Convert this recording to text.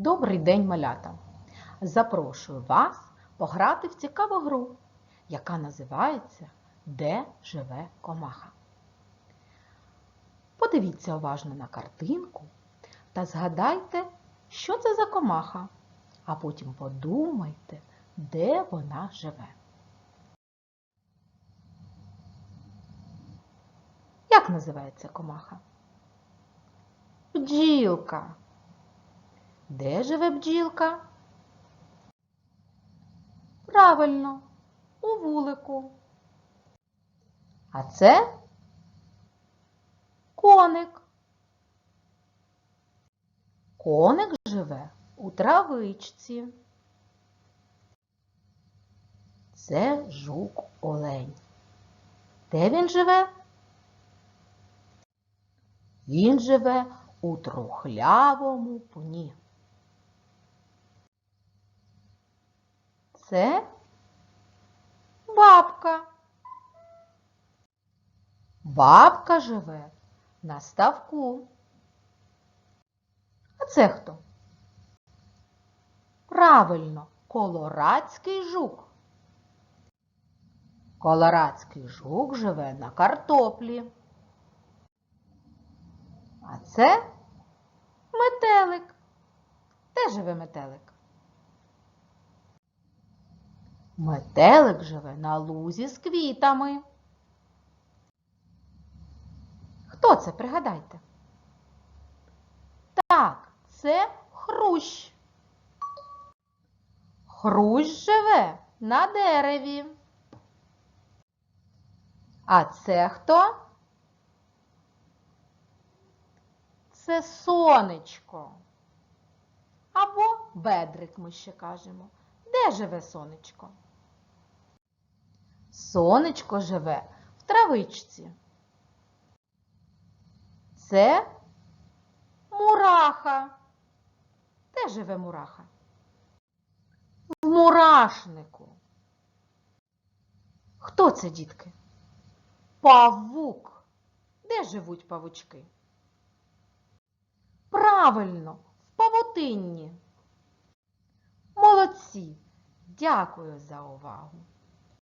Добрий день, малята! Запрошую вас пограти в цікаву гру, яка називається Де живе комаха. Подивіться уважно на картинку та згадайте, що це за комаха, а потім подумайте, де вона живе. Як називається комаха? Бджілка. Де живе бджілка? Правильно, у вулику. А це коник. Коник живе у травичці. Це жук олень. Де він живе? Він живе у трухлявому пні. Це бабка. Бабка живе на ставку. А це хто? Правильно, колорадський жук. Колорадський жук живе на картоплі. А це метелик. Де живе метелик? Метелик живе на лузі з квітами. Хто це, пригадайте? Так, це хрущ. Хрущ живе на дереві. А це хто? Це сонечко. Або бедрик ми ще кажемо. Де живе сонечко? Сонечко живе в травичці. Це мураха. Де живе мураха? В мурашнику. Хто це, дітки? Павук. Де живуть павучки? Правильно, в павутинні. Молодці. Дякую за увагу.